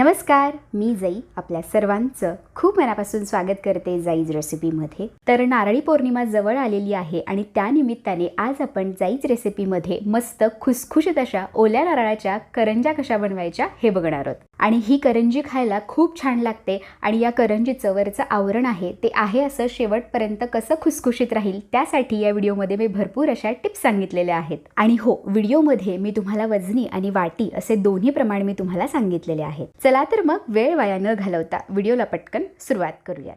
नमस्कार मी जाई आपल्या सर्वांचं खूप मनापासून स्वागत करते जाईज रेसिपीमध्ये. तर नारळी पौर्णिमा जवळ आलेली आहे आणि त्यानिमित्ताने आज आपण जाईज रेसिपीमध्ये मस्त खुसखुशीत अशा ओल्या नारळाच्या करंजा कशा बनवायच्या हे बघणार आहोत. आणि ही करंजी खायला खूप छान लागते आणि या करंजीचं वरचं आवरण आहे ते आहे असं शेवटपर्यंत कसं खुसखुशीत राहील त्यासाठी या व्हिडिओमध्ये मी भरपूर अशा टिप्स सांगितलेल्या आहेत. आणि हो व्हिडिओमध्ये मी तुम्हाला वजनी आणि वाटी असे दोन्ही प्रमाण मी तुम्हाला सांगितलेले आहेत. चला तर मग वेळ वाया न घालवता व्हिडिओला पटकन सुरुवात करूयात.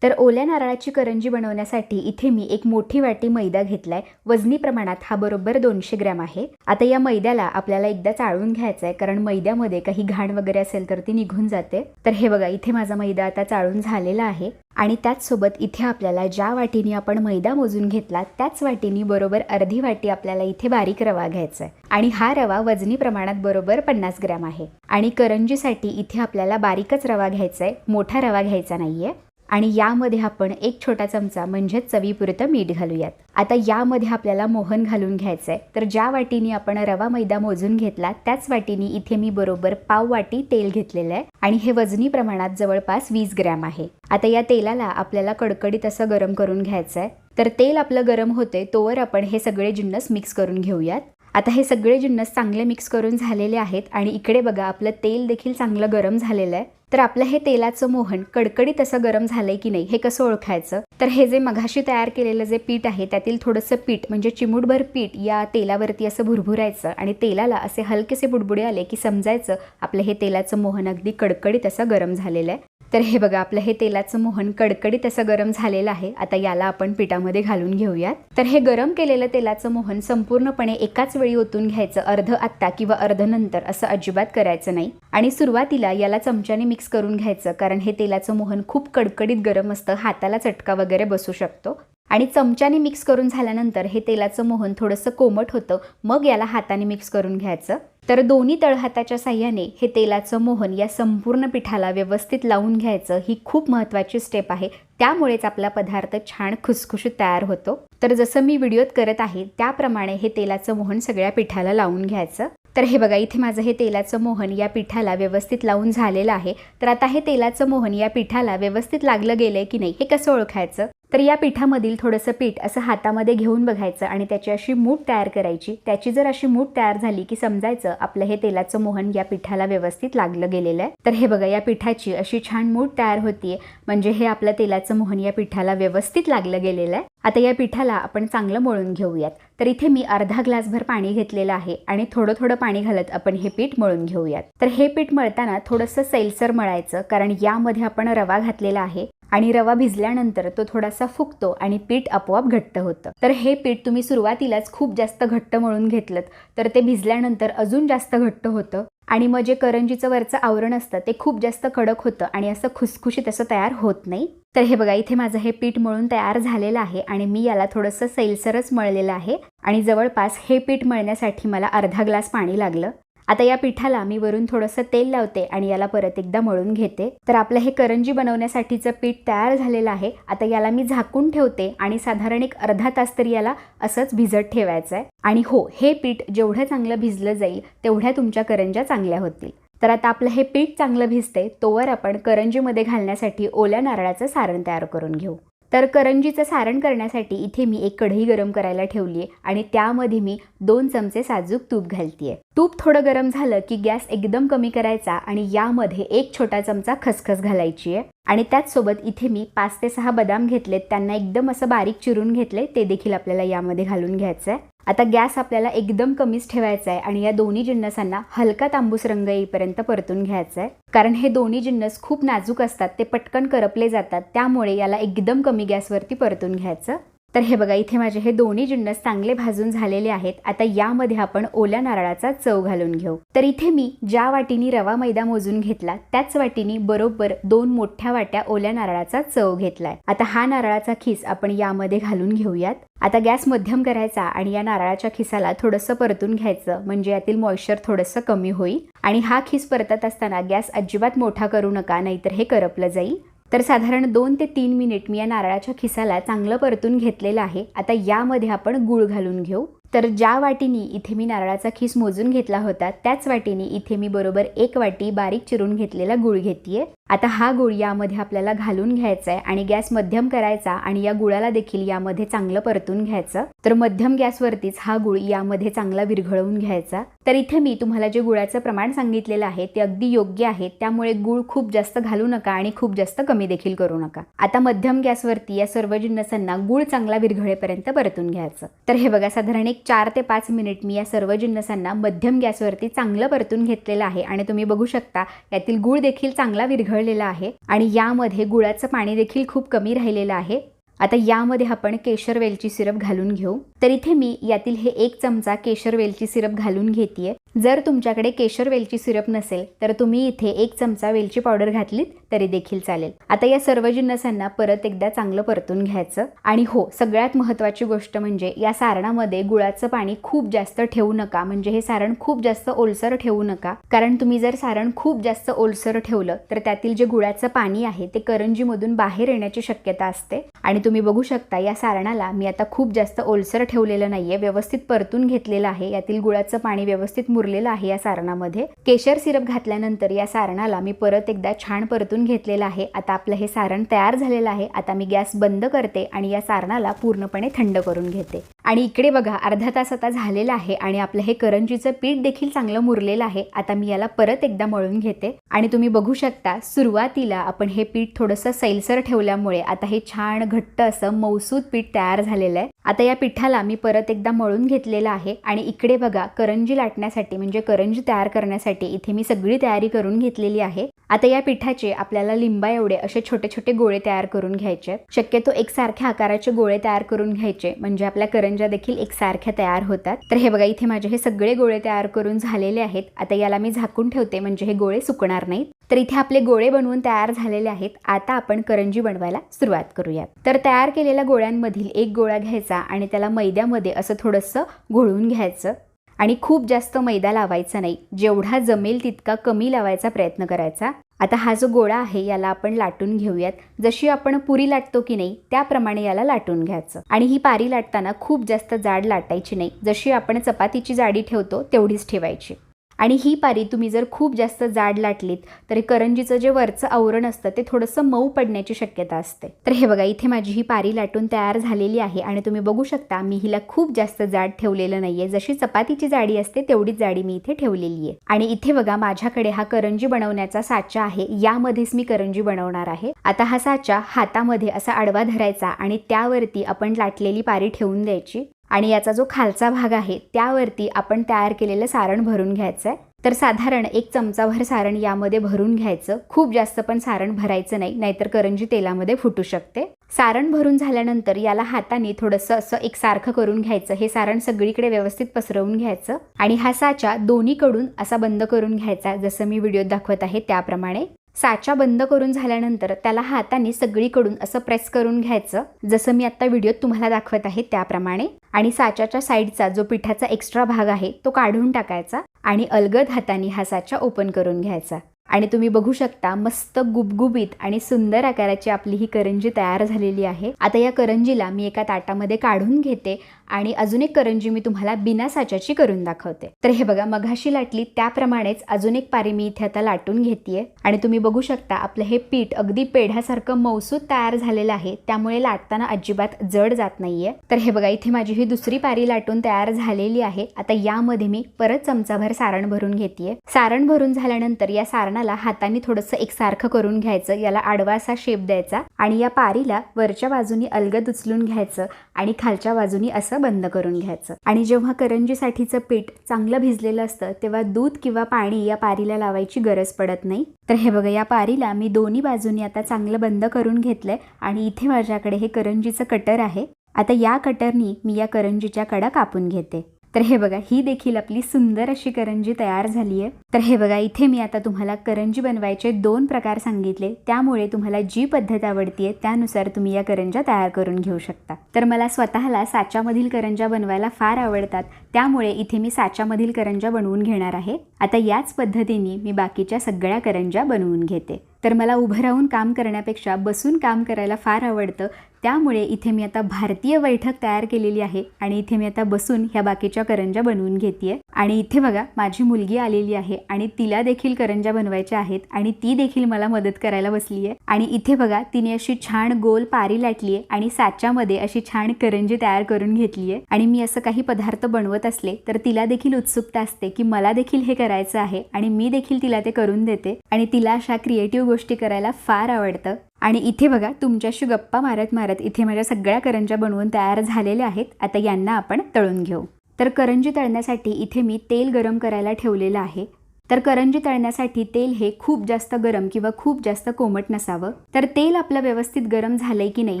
तर ओल्या नारळाची करंजी बनवण्यासाठी इथे मी एक मोठी वाटी मैदा घेतलाय. वजनी प्रमाणात हा बरोबर दोनशे ग्रॅम आहे. आता या मैद्याला आपल्याला एकदा चाळून घ्यायचं आहे कारण मैद्यामध्ये काही घाण वगैरे असेल तर ती निघून जाते. तर हे बघा इथे माझा मैदा आता चाळून झालेला आहे. आणि त्याचसोबत इथे आपल्याला ज्या वाटीने आपण मैदा मोजून घेतला त्याच वाटीने बरोबर अर्धी वाटी आपल्याला इथे बारीक रवा घ्यायचा आहे आणि हा रवा वजनी प्रमाणात बरोबर पन्नास ग्रॅम आहे. आणि करंजीसाठी इथे आपल्याला बारीकच रवा घ्यायचा आहे मोठा रवा घ्यायचा नाहीये. आणि यामध्ये आपण एक छोटा चमचा म्हणजेच चवीपुरतं मीठ घालूयात. आता यामध्ये आपल्याला मोहन घालून घ्यायचं आहे तर ज्या वाटीने आपण रवा मैदा मोजून घेतला त्याच वाटीने इथे मी बरोबर पाव वाटी तेल घेतलेलं आहे. आणि हे वजनी प्रमाणात जवळपास वीस ग्रॅम आहे. आता या तेलाला आपल्याला कडकडीत असं गरम करून घ्यायचं आहे तर तेल आपलं गरम होते तोवर आपण हे सगळे जिन्नस मिक्स करून घेऊयात. आता हे सगळे जिन्नस चांगले मिक्स करून झालेले आहेत आणि इकडे बघा आपलं तेल देखील चांगलं गरम झालेलं आहे. तर आपलं हे तेलाचं मोहन कडकडीत असं गरम झालंय की नाही हे कसं ओळखायचं? तर हे जे मघाशी तयार केलेलं जे पीठ आहे त्यातील थोडंसं पीठ म्हणजे चिमूटभर पीठ या तेलावरती असं भुरभुरायचं आणि तेलाला असे हलकेसे बुडबुडे आले की समजायचं आपलं हे तेलाचं मोहन अगदी कडकडीत असं गरम झालेलं आहे. तर हे बघा आपलं हे तेलाचं मोहन कडकडीत असं गरम झालेलं आहे. आता याला आपण पिठामध्ये घालून घेऊयात. तर हे गरम केलेलं तेलाचं मोहन संपूर्णपणे एकाच वेळी ओतून घ्यायचं अर्ध आत्ता किंवा अर्ध नंतर असं अजिबात करायचं नाही. आणि सुरुवातीला याला चमच्याने मिक्स करून घ्यायचं कारण हे तेलाचं मोहन खूप कडकडीत गरम असतं हाताला चटका वगैरे बसू शकतो. आणि चमच्याने मिक्स करून झाल्यानंतर हे तेलाचं मोहन थोडंसं कोमट होतं. मग याला हाताने मिक्स करून घ्यायचं. तर दोन्ही तळहाताच्या साह्याने हे तेलाचं मोहन या संपूर्ण पिठाला व्यवस्थित लावून घ्यायचं. ही खूप महत्त्वाची स्टेप आहे. त्यामुळेच आपला पदार्थ छान खुसखुशीत तयार होतो. तर जसं मी व्हिडिओत करत आहे त्याप्रमाणे हे तेलाचं मोहन सगळ्या पिठाला लावून घ्यायचं. तर हे बघा इथे माझं हे तेलाचं मोहन या पिठाला व्यवस्थित लावून झालेलं आहे. तर आता हे तेलाचं मोहन या पिठाला व्यवस्थित लागलं गेलंय की नाही हे कसं ओळखायचं? तर या पिठामधील थोडंसं पीठ असं हातामध्ये घेऊन बघायचं आणि त्याची अशी मूठ तयार करायची. त्याची जर अशी मूठ तयार झाली की समजायचं आपलं हे तेलाचं मोहन या पिठाला व्यवस्थित लागलं गेलेलं आहे. तर हे बघा या पिठाची अशी छान मूठ तयार होतीये. म्हणजे हे आपलं तेलाचं मोहन या पिठाला व्यवस्थित लागलं गेलेलं आहे. आता या पिठाला आपण चांगलं मळून घेऊयात. तर इथे मी अर्धा ग्लासभर पाणी घेतलेलं आहे आणि थोडं थोडं पाणी घालत आपण हे पीठ मळून घेऊयात. तर हे पीठ मळताना थोडंसं सैलसर मळायचं कारण यामध्ये आपण रवा घातलेला आहे. आणि रवा भिजल्यानंतर तो थोडासा फुगतो आणि पीठ आपोआप घट्ट होतं. तर हे पीठ तुम्ही सुरुवातीलाच खूप जास्त घट्ट मळून घेतलं तर ते भिजल्यानंतर अजून जास्त घट्ट होतं आणि मग जे करंजीचं वरचं आवरण असतं ते खूप जास्त कडक होतं आणि असं खुसखुशीत असं तयार होत नाही. तर हे बघा इथे माझं हे पीठ मळून तयार झालेलं आहे आणि मी याला थोडंसं सैलसरच मळलेलं आहे आणि जवळपास हे पीठ मळण्यासाठी मला अर्धा ग्लास पाणी लागलं. आता या पिठाला मी वरून थोडंसं तेल लावते आणि याला परत एकदा मळून घेते. तर आपलं हे करंजी बनवण्यासाठीचं पीठ तयार झालेलं आहे. आता याला मी झाकून ठेवते आणि साधारण एक अर्धा तास तरी याला असंच भिजत ठेवायचं आहे आणि हो हे पीठ जेवढं चांगलं भिजलं जाईल तेवढ्या तुमच्या करंज्या चांगल्या होतील. तर आता आपलं हे पीठ चांगलं भिजते तोवर आपण करंजीमध्ये घालण्यासाठी ओल्या नारळाचं सारण तयार करून घेऊ. तर करंजीचं सारण करण्यासाठी इथे मी एक कढई गरम करायला ठेवली आहे आणि त्यामध्ये मी दोन चमचे साजूक तूप घालतीये. तूप थोडं गरम झालं की गॅस एकदम कमी करायचा आणि यामध्ये एक छोटा चमचा खसखस घालायची आहे आणि त्याचसोबत इथे मी पाच ते सहा बदाम घेतलेत त्यांना एकदम असं बारीक चिरून घेतले ते देखील आपल्याला यामध्ये घालून घ्यायचं आहे आता गॅस आपल्याला एकदम कमीच ठेवायचा आहे आणि या दोन्ही जिन्नसांना हलका तांबूस रंग येईपर्यंत परतून घ्यायचा आहे. कारण हे दोन्ही जिन्नस खूप नाजूक असतात ते पटकन करपले जातात त्यामुळे याला एकदम कमी गॅसवरती परतून घ्यायचं. तर हे बघा इथे माझे हे दोन्ही जिन्नस चांगले भाजून झालेले आहेत. आता यामध्ये आपण ओल्या नारळाचा चव घालून घेऊ. तर इथे मी ज्या वाटीनी रवा मैदा मोजून घेतला त्याच वाटीनी बरोबर दोन मोठ्या वाट्या ओल्या नारळाचा चव घेतलाय. आता हा नारळाचा खिस आपण यामध्ये घालून घेऊयात. आता गॅस मध्यम करायचा आणि या नारळाच्या खिसाला थोडंसं परतून घ्यायचं म्हणजे यातील मॉइश्चर थोडंसं कमी होईल. आणि हा खिस परतत असताना गॅस अजिबात मोठा करू नका नाहीतर हे करपलं जाईल. तर साधारण दोन ते तीन मिनिट मी या नारळाच्या खिसाला चांगलं परतून घेतलेलं आहे. आता यामध्ये आपण गुळ घालून घेऊ. तर ज्या वाटीनी इथे मी नारळाचा खीस मोजून घेतला होता त्याच वाटीने इथे मी बरोबर एक वाटी बारीक चिरून घेतलेला गुळ घेतीये. आता हा गुळ यामध्ये आपल्याला घालून घ्यायचा आहे आणि गॅस मध्यम करायचा आणि या गुळाला देखील यामध्ये चांगलं परतून घ्यायचं. तर मध्यम गॅसवरतीच हा गुळ यामध्ये चांगला विरघळवून घ्यायचा. तर इथे मी तुम्हाला जे गुळाचं प्रमाण सांगितलेलं आहे ते अगदी योग्य आहे. त्यामुळे गुळ खूप जास्त घालू नका आणि खूप जास्त कमी देखील करू नका. आता मध्यम गॅसवरती या सर्व जिन्नसांना गुळ चांगला विरघळेपर्यंत परतून घ्यायचं. तर हे बघा साधारण एक चार ते पाच मिनिट मी या सर्व जिन्नसांना मध्यम गॅसवरती चांगलं परतून घेतलेलं आहे आणि तुम्ही बघू शकता यातील गुळ देखील चांगला विरघळ विरघळलेला आहे. आणि यामध्ये गुळाचं पाणी देखील खूप कमी राहिलेलं आहे. आता यामध्ये आपण केशर वेलची सिरप घालून घेऊ. तर इथे मी यातील हे एक चमचा केशर वेलची सिरप घालून घेतीये. जर तुमच्याकडे केशर वेलची सिरप नसेल तर तुम्ही इथे एक चमचा वेलची पावडर घातलीत तरी देखील चालेल. आता या सर्व जिन्नसांना परत एकदा चांगलं परतून घ्यायचं. आणि हो सगळ्यात महत्त्वाची गोष्ट म्हणजे या सारणामध्ये गुळाचं पाणी खूप जास्त ठेवू नका. म्हणजे हे सारण खूप जास्त ओलसर ठेवू नका. कारण तुम्ही जर सारण खूप जास्त ओलसर ठेवलं तर त्यातील जे गुळाचं पाणी आहे ते करंजीमधून बाहेर येण्याची शक्यता असते. आणि तुम्ही बघू शकता या सारणाला मी आता खूप जास्त ओलसर ठेवलेलं नाहीये व्यवस्थित परतून घेतलेलं आहे. यातील गुळाचं पाणी व्यवस्थित मुरलेलं आहे या सारणामध्ये. केशर सिरप घातल्यानंतर या सारणाला मी परत एकदा छान परतून घेतलेलं आहे. आता आपलं हे सारण तयार झालेलं आहे. आता मी गॅस बंद करते आणि या सारणाला पूर्णपणे थंड करून घेते. आणि इकडे बघा अर्धा तास आता झालेला आहे आणि आपलं हे करंजीचं पीठ देखील चांगलं मुरलेलं आहे. आता मी याला परत एकदा मळून घेते. आणि तुम्ही बघू शकता सुरुवातीला आपण हे पीठ थोडंसं सैलसर ठेवल्यामुळे आता हे छान घट्ट असं मौसूद पीठ तयार झालेलं आहे. आता या पिठाला मी परत एकदा मळून घेतलेलं आहे. आणि इकडे बघा करंजी लाटण्यासाठी म्हणजे करंजी तयार करण्यासाठी इथे मी सगळी तयारी करून घेतलेली आहे. आता या पिठाचे आपल्याला लिंबा एवढे असे छोटे छोटे गोळे तयार करून घ्यायचे शक्यतो एकसारख्या आकाराचे गोळे तयार करून घ्यायचे म्हणजे आपल्या करंजी देखील एकसारख्या तयार होतात. तर हे बघा इथे माझे हे सगळे गोळे तयार करून झालेले आहेत. आता याला मी झाकून ठेवते म्हणजे हे गोळे सुकणार नाहीत. तर इथे आपले गोळे बनवून तयार झालेले आहेत. आता आपण करंजी बनवायला सुरुवात करूयात. तर तयार केलेल्या गोळ्यांमधील एक गोळा घ्यायचा आणि त्याला मैद्यामध्ये असं थोडंसं घोळून घ्यायचं. आणि खूप जास्त मैदा लावायचा नाही. जेवढा जमेल तितका कमी लावायचा प्रयत्न करायचा. आता हा जो गोळा आहे याला आपण लाटून घेऊयात. जशी आपण पुरी लाटतो की नाही त्याप्रमाणे याला लाटून घ्यायचं. आणि ही पारी लाटताना खूप जास्त जाड लाटायची नाही. जशी आपण चपातीची जाडी ठेवतो तेवढीच ठेवायची. आणि ही पारी तुम्ही जर खूप जास्त जाड लाटलीत तर करंजीचं जे वरचं आवरण असतं ते थोडंसं मऊ पडण्याची शक्यता असते. तर हे बघा इथे माझी ही पारी लाटून तयार झालेली आहे आणि तुम्ही बघू शकता मी हिला खूप जास्त जाड ठेवलेलं नाहीये. जशी चपातीची जाडी असते तेवढीच जाडी मी इथे ठेवलेली आहे. आणि इथे बघा माझ्याकडे हा करंजी बनवण्याचा साचा आहे. यामध्येच मी करंजी बनवणार आहे. आता हा साचा हातामध्ये असा आडवा धरायचा आणि त्यावरती आपण लाटलेली पारी ठेवून द्यायची. आणि याचा जो खालचा भाग आहे त्यावरती आपण तयार केलेलं सारण भरून घ्यायचं आहे तर साधारण एक चमचाभर सारण यामध्ये भरून घ्यायचं. खूप जास्त पण सारण भरायचं नाही नाहीतर करंजी तेलामध्ये फुटू शकते. सारण भरून झाल्यानंतर याला हाताने थोडंसं असं एकसारखं करून घ्यायचं. हे सारण सगळीकडे व्यवस्थित पसरवून घ्यायचं. आणि हा साचा दोन्हीकडून असा बंद करून घ्यायचा जसं मी व्हिडिओत दाखवत आहे त्याप्रमाणे. साचा बंद करून झाल्यानंतर त्याला हाताने सगळीकडून असं प्रेस करून घ्यायचं. जसं मी आता व्हिडिओत तुम्हाला दाखवत आहे त्याप्रमाणे. आणि साच्याच्या साईडचा जो पिठाचा एक्स्ट्रा भाग आहे तो काढून टाकायचा. आणि अलगद हाताने हा साचा ओपन करून घ्यायचा. आणि तुम्ही बघू शकता मस्त गुबगुबीत आणि सुंदर आकाराची आपली ही करंजी तयार झालेली आहे. आता या करंजीला मी एका ताटामध्ये काढून घेते. आणि अजून एक करंजी मी तुम्हाला बिना साच्याची करून दाखवते. तर हे बघा मघाशी लाटली त्याप्रमाणेच अजून एक पारी मी इथे आता लाटून घेतेय. आणि तुम्ही बघू शकता आपलं हे पीठ अगदी पेढ्यासारखं मौसूद तयार झालेलं आहे. त्यामुळे लाटताना अजिबात जड जात नाहीये. तर हे बघा इथे माझी ही दुसरी पारी लाटून तयार झालेली आहे. आता यामध्ये मी परत चमचाभर सारण भरून घेतेय. सारण भरून झाल्यानंतर या सारणाला हाताने थोडंसं एकसारखं करून घ्यायचं याला आडवा असा शेप द्यायचा आणि या पारीला वरच्या बाजूनी अलगद उचलून घ्यायचं आणि खालच्या बाजूनी असं बंद करून घ्यायचं. आणि जेव्हा करंजीसाठीचं पीठ चांगलं भिजलेलं असतं तेव्हा दूध किंवा पाणी या पारीला लावायची गरज पडत नाही. तर हे बघा या पारीला मी दोन्ही बाजूनी आता चांगलं बंद करून घेतलंय आणि इथे माझ्याकडे हे करंजीचं कटर आहे. आता या कटरनी मी या करंजीच्या कडा कापून घेते. तर हे बघा ही देखील आपली सुंदर अशी करंजी तयार झाली आहे तर हे बघा इथे मी आता तुम्हाला करंजी बनवायचे दोन प्रकार सांगितले. त्यामुळे तुम्हाला जी पद्धत आवडतीये त्यानुसार तुम्ही या करंजा तयार करून घेऊ शकता. तर मला स्वतःला साच्यामधील करंजा बनवायला फार आवडतात. त्यामुळे इथे मी साच्यामधील करंजा बनवून घेणार आहे. आता याच पद्धतीने मी बाकीच्या सगळ्या करंजा बनवून घेते. तर मला उभं राहून काम करण्यापेक्षा बसून काम करायला फार आवडतं. त्यामुळे इथे मी आता भारतीय बैठक तयार केलेली आहे आणि इथे मी आता बसून ह्या बाकीच्या करंजा बनवून घेते आणि इथे बघा माझी मुलगी आलेली आहे आणि तिला देखील करंजा बनवायच्या आहेत आणि ती देखील मला मदत करायला बसली आहे. आणि इथे बघा तिने अशी छान गोल पारी लाटली आहे आणि साच्यामध्ये अशी छान करंजी तयार करून घेतली आहे. आणि मी असं काही पदार्थ बनवत असले तर तिला देखील उत्सुकता असते की मला देखील हे करायचं आहे आणि मी देखील तिला ते करून देते. आणि तिला अशा क्रिएटिव्ह गोष्टी करायला फार आवडतं. आणि इथे बघा तुमच्याशी गप्पा मारत मारत इथे माझ्या सगळ्या करंजा बनवून तयार झालेल्या आहेत. आता यांना आपण तळून घेऊ. तर करंजी तळण्यासाठी इथे मी तेल गरम करायला ठेवलेलं आहे. तर करंजी तळण्यासाठी तेल हे खूप जास्त गरम किंवा खूप जास्त कोमट नसावं. तर तेल आपलं व्यवस्थित गरम झालंय की नाही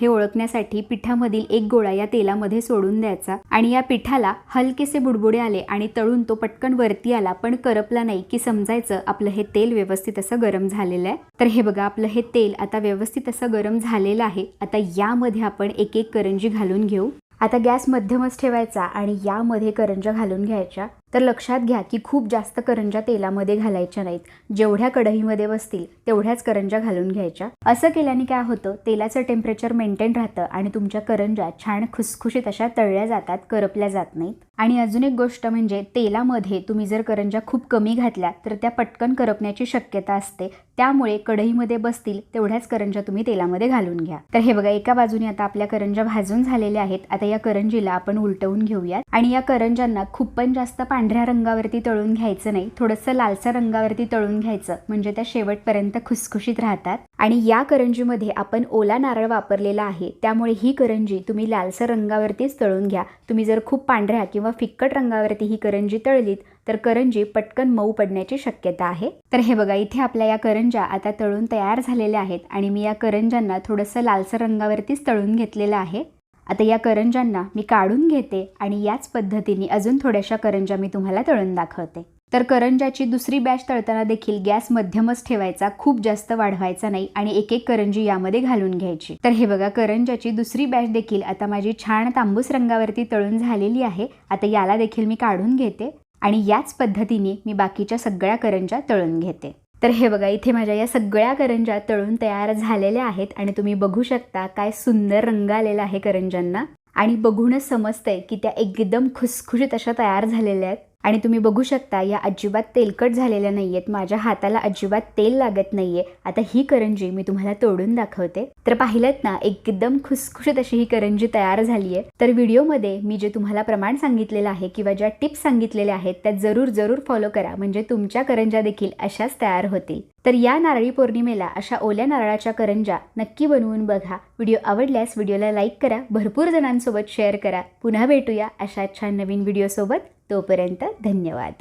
हे ओळखण्यासाठी पिठामधील एक गोळा या तेलामध्ये सोडून द्यायचा आणि या पिठाला हलकेसे बुडबुडे आले आणि तळून तो पटकन वरती आला पण करपला नाही की समजायचं आपलं हे तेल व्यवस्थित असं गरम झालेलं आहे. तर हे बघा आपलं हे तेल आता व्यवस्थित असं गरम झालेलं आहे. आता यामध्ये आपण एक एक करंजी घालून घेऊ. आता गॅस मध्यमच ठेवायचा आणि यामध्ये करंज्या घालून घ्यायच्या. तर लक्षात घ्या की खूप जास्त करंजा तेलामध्ये घालायच्या नाहीत. जेवढ्या कढईमध्ये बसतील तेवढ्याच करंजा घालून घ्यायच्या. असं केल्याने काय होतं? तेलाचं टेम्परेचर मेंटेन राहतं आणि तुमच्या करंजा छान खुसखुशीत अशा तळल्या जातात करपल्या जात नाहीत. आणि अजून एक गोष्ट म्हणजे तेलामध्ये तुम्ही जर करंजा खूप कमी घातल्या तर त्या पटकन करपण्याची शक्यता असते. त्यामुळे कढईमध्ये बसतील तेवढ्याच करंजा तुम्ही तेलामध्ये घालून घ्या. तर हे बघा एका बाजूने आता आपल्या करंजा भाजून झालेल्या आहेत. आता या करंजीला आपण उलटवून घेऊयात. आणि या करंजांना खूप पण जास्त पांढऱ्या रंगावरती तळून घ्यायचं नाही थोडंसं लालसर रंगावरती तळून घ्यायचं म्हणजे त्या शेवटपर्यंत खुसखुशीत राहतात. आणि या करंजीमध्ये आपण ओला नारळ वापरलेला आहे त्यामुळे ही करंजी तुम्ही लालसर रंगावरतीच तळून घ्या. तुम्ही जर खूप पांढऱ्या किंवा फिक्कट रंगावरती ही करंजी तळलीत तर करंजी पटकन मऊ पडण्याची शक्यता आहे. तर हे बघा इथे आपल्या या करंजा आता तळून तयार झालेल्या आहेत आणि मी या करंजांना थोडंसं लालसर रंगावरतीच तळून घेतलेलं आहे. आता या करंजांना मी काढून घेते आणि याच पद्धतीने अजून थोड्याशा करंजा मी तुम्हाला तळून दाखवते. तर करंजाची दुसरी बॅच तळताना देखील गॅस मध्यमच ठेवायचा खूप जास्त वाढवायचा नाही आणि एक एक करंजी यामध्ये घालून घ्यायची. तर हे बघा करंजाची दुसरी बॅच देखील आता माझी छान तांबूस रंगावरती तळून झालेली आहे. आता याला देखील मी काढून घेते आणि याच पद्धतीने मी बाकीच्या सगळ्या करंजा तळून घेते. तर हे बघा इथे माझ्या या सगळ्या करंजा तळून तयार झालेल्या आहेत आणि तुम्ही बघू शकता काय सुंदर रंग आलेला आहे करंजांना आणि बघूनच समजतंय की त्या एकदम खुसखुशीत अशा तयार झालेल्या आहेत. आणि तुम्ही बघू शकता या अजिबात तेलकट झालेल्या नाही आहेत माझ्या हाताला अजिबात तेल लागत नाहीये. आता ही करंजी मी तुम्हाला तोडून दाखवते. तर पाहिलंत ना एकदम खुसखुशीत अशी ही करंजी तयार झाली आहे तर व्हिडिओमध्ये मी जे तुम्हाला प्रमाण सांगितलेलं आहे किंवा ज्या टिप्स सांगितलेल्या आहेत त्या जरूर जरूर फॉलो करा. म्हणजे तुमच्या करंजा देखील अशाच तयार होतील. तर या नारळी पौर्णिमेला अशा ओल्या नारळाच्या करंजा नक्की बनवून बघा. व्हिडिओ आवडल्यास व्हिडिओला लाईक करा. भरपूर जणांसोबत शेअर करा. पुन्हा भेटूया अशा छान नवीन व्हिडिओसोबत. तोपर्यंत धन्यवाद.